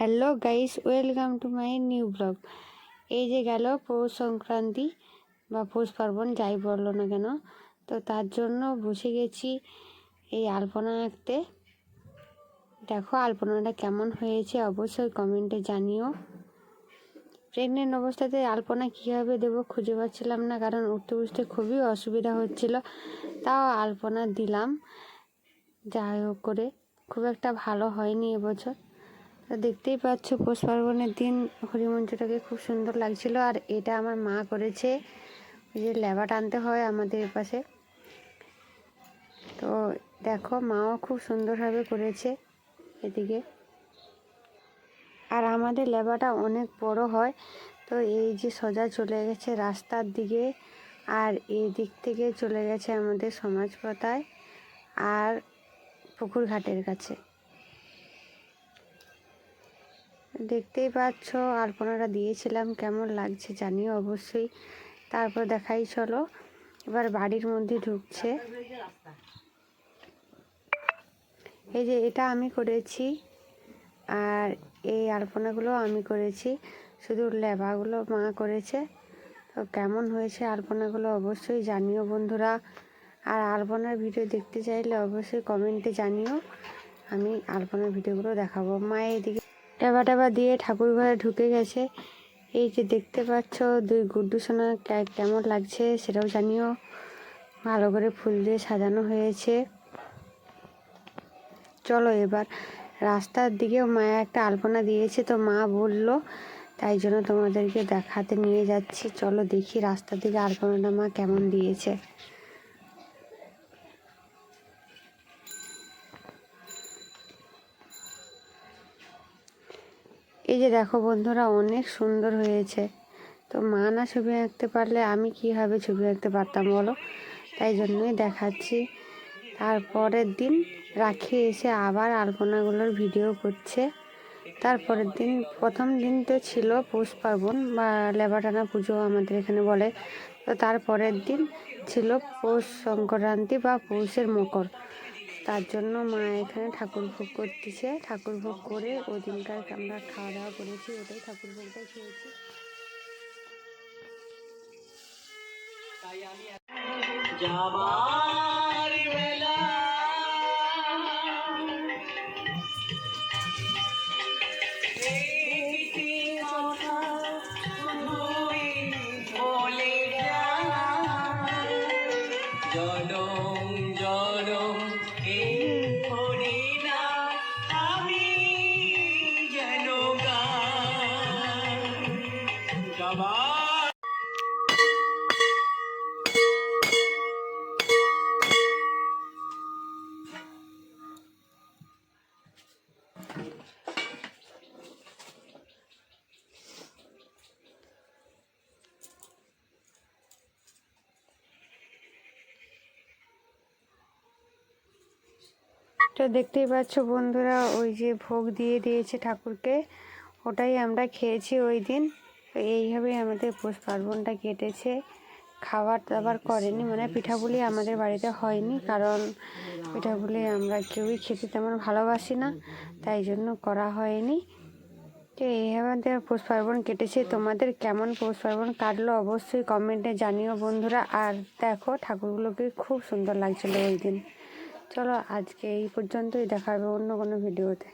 Hello guys welcome to my new blog এই যে গেল পৌষ সংক্রান্তি বা পৌষ পার্বণ, যাই বলল না কেন, তো তার জন্য বসে গেছি এই আলপনা আঁকতে। দেখো আলপনাটা কেমন হয়েছে, অবশ্যই কমেন্টে জানিও। প্রেগনেন্ট অবস্থাতে আলপনা কীভাবে দেবো খুঁজে পাচ্ছিলাম না, কারণ উঠতে উঠতে খুবই অসুবিধা হচ্ছিল। তাও আলপনা দিলাম। যাই হোক করে, খুব একটা ভালো হয়নি এবছর। দেখতেই পাচ্ছ, পৌষ পার্বণের দিন হরিমঞ্চটাকে খুব সুন্দর লাগছিল আর এটা আমার মা করেছে। ওই যে লেবা টানতে হয় আমাদের পাশে তো দেখো, মাও খুব সুন্দরভাবে করেছে এদিকে। আর আমাদের লেবাটা অনেক বড় হয়, তো এই যে সোজা চলে গেছে রাস্তার দিকে আর এই দিক থেকে চলে গেছে আমাদের সমাজপতায় আর পুকুর ঘাটের কাছে। দেখতেই পাচ্ছ আলপনাটা দিয়েছিলাম, কেমন লাগছে জানিও অবশ্যই। তারপর দেখাই, চলো। এবার বাড়ির মধ্যে ঢুকছে। এই যে এটা আমি করেছি, আর এই আলপনাগুলো আমি করেছি। শুধু লেবাগুলো মা করেছে। তো কেমন হয়েছে আলপনাগুলো অবশ্যই জানিও বন্ধুরা। আর আলপনার ভিডিও দেখতে চাইলে অবশ্যই কমেন্টে জানিও। আমি আলপনার ভিডিওগুলো দেখাবো। মা এদিকে টাবা টাবা দিয়ে ঠাকুর ঘরে ঢুকে গেছে। এই যে দেখতে পাচ্ছ, দুই গুড্ডু সোনা কেমন লাগছে সেটাও জানিও। ভালো করে ফুল দিয়ে সাজানো হয়েছে। চলো এবার, রাস্তার দিকেও মায়া একটা আলপনা দিয়েছে তো মা বলল, তাই জন্য তোমাদেরকে দেখাতে নিয়ে যাচ্ছি। চলো দেখি রাস্তার দিকে আলপনাটা মা কেমন দিয়েছে। এই যে দেখো বন্ধুরা, অনেক সুন্দর হয়েছে। তো মা না ছবি আঁকতে পারলে আমি কীভাবে ছবি আঁকতে পারতাম বলো? তাই জন্যই দেখাচ্ছি। তারপরের দিন রাখি এসে আবার আলপনাগুলোর ভিডিও করছে। তারপরের দিন, প্রথম দিন তো ছিল পৌষ পার্বণ বা লেবাটানা পুজো আমাদের এখানে বলে। তো তারপরের দিন ছিল পৌষ সংক্রান্তি বা পৌষের মকর। তার জন্য মা এখানে ঠাকুর ভোগ করতেছে। ঠাকুর ভোগ করে ওই দিনকার আমরা খাওয়া দাওয়া করেছি, ওটাই ঠাকুর ভোগটাই খেয়েছি। জনম জনম এই হরিনা আমি যেন গাই যাবার তো দেখতেই পাচ্ছ বন্ধুরা, ওই যে ভোগ দিয়ে দিয়েছে ঠাকুরকে, ওটাই আমরা খেয়েছি ওই দিন। এইভাবেই আমাদের পৌষ পার্বণটা কেটেছে। খাবার দাবার করেনি মানে পিঠাপুলি আমাদের বাড়িতে হয়নি, কারণ পিঠাপুলি আমরা কেউই খেতে তেমন ভালোবাসি না, তাই জন্য করা হয়নি। তো এইভাবে আমাদের পৌষ পার্বণ কেটেছে। তোমাদের কেমন পৌষ পার্বণ কাটলো অবশ্যই কমেন্টে জানিও বন্ধুরা। আর দেখো, ঠাকুরগুলোকে খুব সুন্দর লাগছিল ওই দিন। চলো আজকে এই পর্যন্তই দেখা হবে অন্য কোনো ভিডিওতে।